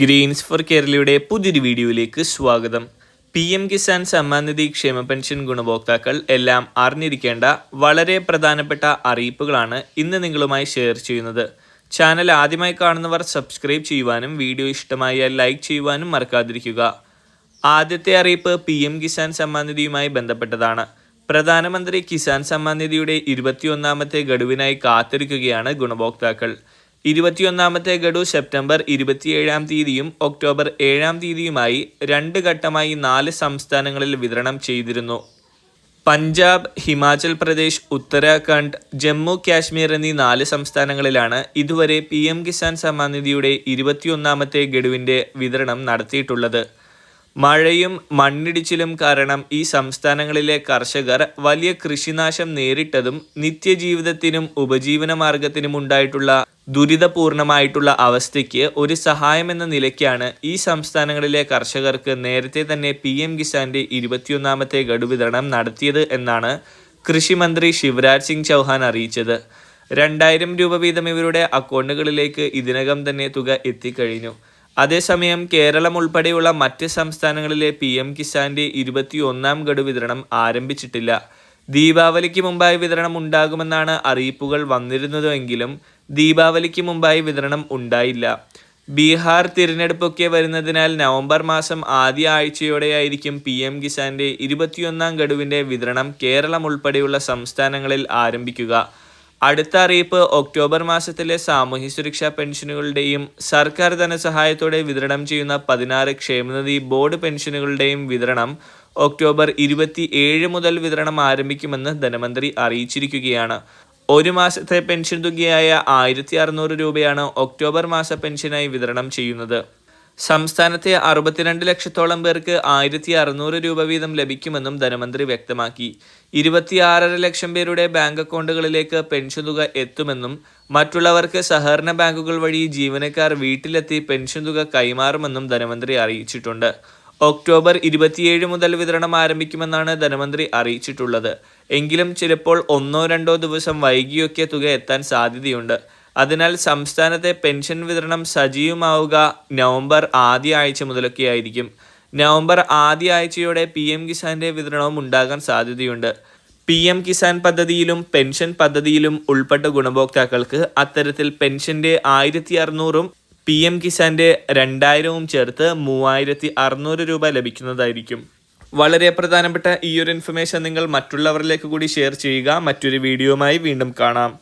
Green's four കേരളയുടെ പുതിയൊരു വീഡിയോയിലേക്ക് സ്വാഗതം. പി എം കിസാൻ സമ്മാൻ നിധി ക്ഷേമ പെൻഷൻ ഗുണഭോക്താക്കൾ എല്ലാം അറിഞ്ഞിരിക്കേണ്ട വളരെ പ്രധാനപ്പെട്ട അറിയിപ്പുകളാണ് ഇന്ന് നിങ്ങളുമായി ഷെയർ ചെയ്യുന്നത്. ചാനൽ ആദ്യമായി കാണുന്നവർ സബ്സ്ക്രൈബ് ചെയ്യുവാനും വീഡിയോ ഇഷ്ടമായാൽ ലൈക്ക് ചെയ്യുവാനും മറക്കാതിരിക്കുക. ആദ്യത്തെ അറിയിപ്പ് പി എം കിസാൻ സമ്മാൻ നിധിയുമായി ബന്ധപ്പെട്ടതാണ്. പ്രധാനമന്ത്രി കിസാൻ സമ്മാൻ നിധിയുടെ ഇരുപത്തിയൊന്നാമത്തെ ഗഡുവിനായി കാത്തിരിക്കുകയാണ് ഗുണഭോക്താക്കൾ. ഇരുപത്തിയൊന്നാമത്തെ ഗഡു സെപ്റ്റംബർ ഇരുപത്തിയേഴാം തീയതിയും ഒക്ടോബർ ഏഴാം തീയതിയുമായി രണ്ട് ഘട്ടമായി നാല് സംസ്ഥാനങ്ങളിൽ വിതരണം ചെയ്തിരുന്നു. പഞ്ചാബ് ഹിമാചൽ പ്രദേശ് ഉത്തരാഖണ്ഡ് ജമ്മു കാശ്മീർ എന്നീ നാല് സംസ്ഥാനങ്ങളിലാണ് ഇതുവരെ പി എം കിസാൻ സമ്മാനിധിയുടെ ഇരുപത്തിയൊന്നാമത്തെ ഗഡുവിന്റെ വിതരണം നടത്തിയിട്ടുള്ളത്. മഴയും മണ്ണിടിച്ചിലും കാരണം ഈ സംസ്ഥാനങ്ങളിലെ കർഷകർ വലിയ കൃഷിനാശം നേരിട്ടതും നിത്യജീവിതത്തിനും ഉപജീവന മാർഗത്തിനും ഉണ്ടായിട്ടുള്ള ദുരിതപൂർണമായിട്ടുള്ള അവസ്ഥയ്ക്ക് ഒരു സഹായമെന്ന നിലയ്ക്കാണ് ഈ സംസ്ഥാനങ്ങളിലെ കർഷകർക്ക് നേരത്തെ തന്നെ പി എം കിസാന്റെ ഇരുപത്തിയൊന്നാമത്തെ ഗഡു വിതരണം നടത്തിയത് എന്നാണ് കൃഷിമന്ത്രി ശിവരാജ് സിംഗ് ചൗഹാൻ അറിയിച്ചത്. രണ്ടായിരം രൂപ വീതം ഇവരുടെ അക്കൗണ്ടുകളിലേക്ക് ഇതിനകം തന്നെ തുക എത്തിക്കഴിഞ്ഞു. അതേസമയം കേരളം ഉൾപ്പെടെയുള്ള മറ്റ് സംസ്ഥാനങ്ങളിലെ പി എം കിസാന്റെ ഇരുപത്തിയൊന്നാം ഗഡു വിതരണം ആരംഭിച്ചിട്ടില്ല. ദീപാവലിക്ക് മുമ്പായി വിതരണം ഉണ്ടാകുമെന്നാണ് അറിയിപ്പുകൾ വന്നിരുന്നതെങ്കിലും ദീപാവലിക്ക് മുമ്പായി വിതരണം ഉണ്ടായില്ല. ബീഹാർ തിരഞ്ഞെടുപ്പൊക്കെ വരുന്നതിനാൽ നവംബർ മാസം ആദ്യ ആഴ്ചയോടെയായിരിക്കും പി എം കിസാന്റെ ഇരുപത്തിയൊന്നാം ഗഡുവിന്റെ വിതരണം കേരളം ഉൾപ്പെടെയുള്ള സംസ്ഥാനങ്ങളിൽ ആരംഭിക്കുക. അടുത്ത അറിയിപ്പ് ഒക്ടോബർ മാസത്തിലെ സാമൂഹ്യ സുരക്ഷാ പെൻഷനുകളുടെയും സർക്കാർ ധനസഹായത്തോടെ വിതരണം ചെയ്യുന്ന പതിനാറ് ക്ഷേമനിധി ബോർഡ് പെൻഷനുകളുടെയും വിതരണം ഒക്ടോബർ ഇരുപത്തി ഏഴ് മുതൽ വിതരണം ആരംഭിക്കുമെന്ന് ധനമന്ത്രി അറിയിച്ചിരിക്കുകയാണ്. ഒരു മാസത്തെ പെൻഷൻ തുകയായ ആയിരത്തി അറുന്നൂറ് രൂപയാണ് ഒക്ടോബർ മാസ പെൻഷനായി വിതരണം ചെയ്യുന്നത്. സംസ്ഥാനത്തെ അറുപത്തിരണ്ട് ലക്ഷത്തോളം പേർക്ക് ആയിരത്തി അറുന്നൂറ് രൂപ വീതം ലഭിക്കുമെന്നും ധനമന്ത്രി വ്യക്തമാക്കി. ഇരുപത്തിയാറര ലക്ഷം പേരുടെ ബാങ്ക് അക്കൗണ്ടുകളിലേക്ക് പെൻഷൻ തുക എത്തുമെന്നും മറ്റുള്ളവർക്ക് സഹകരണ ബാങ്കുകൾ വഴി ജീവനക്കാർ വീട്ടിലെത്തി പെൻഷൻ തുക കൈമാറുമെന്നും ധനമന്ത്രി അറിയിച്ചിട്ടുണ്ട്. ഒക്ടോബർ ഇരുപത്തിയേഴ് മുതൽ വിതരണം ആരംഭിക്കുമെന്നാണ് ധനമന്ത്രി അറിയിച്ചിട്ടുള്ളത്. എങ്കിലും ചിലപ്പോൾ ഒന്നോ രണ്ടോ ദിവസം വൈകിയൊക്കെ തുക എത്താൻ സാധ്യതയുണ്ട്. അതിനാൽ സംസ്ഥാനത്തെ പെൻഷൻ വിതരണം സജീവമാവുക നവംബർ ആദ്യ ആഴ്ച മുതലൊക്കെയായിരിക്കും. നവംബർ ആദ്യ ആഴ്ചയോടെ പി എം കിസാന്റെ വിതരണവും ഉണ്ടാകാൻ സാധ്യതയുണ്ട്. പി എം കിസാൻ പദ്ധതിയിലും പെൻഷൻ പദ്ധതിയിലും ഉൾപ്പെട്ട ഗുണഭോക്താക്കൾക്ക് അത്തരത്തിൽ പെൻഷന്റെ ആയിരത്തി അറുന്നൂറും പി എം കിസാന്റെ രണ്ടായിരവും ചേർത്ത് മൂവായിരത്തി അറുന്നൂറ് രൂപ ലഭിക്കുന്നതായിരിക്കും. വളരെ പ്രധാനപ്പെട്ട ഈ ഒരു ഇൻഫർമേഷൻ നിങ്ങൾ മറ്റുള്ളവരിലേക്ക് കൂടി ഷെയർ ചെയ്യുക. മറ്റൊരു വീഡിയോയുമായി വീണ്ടും കാണാം.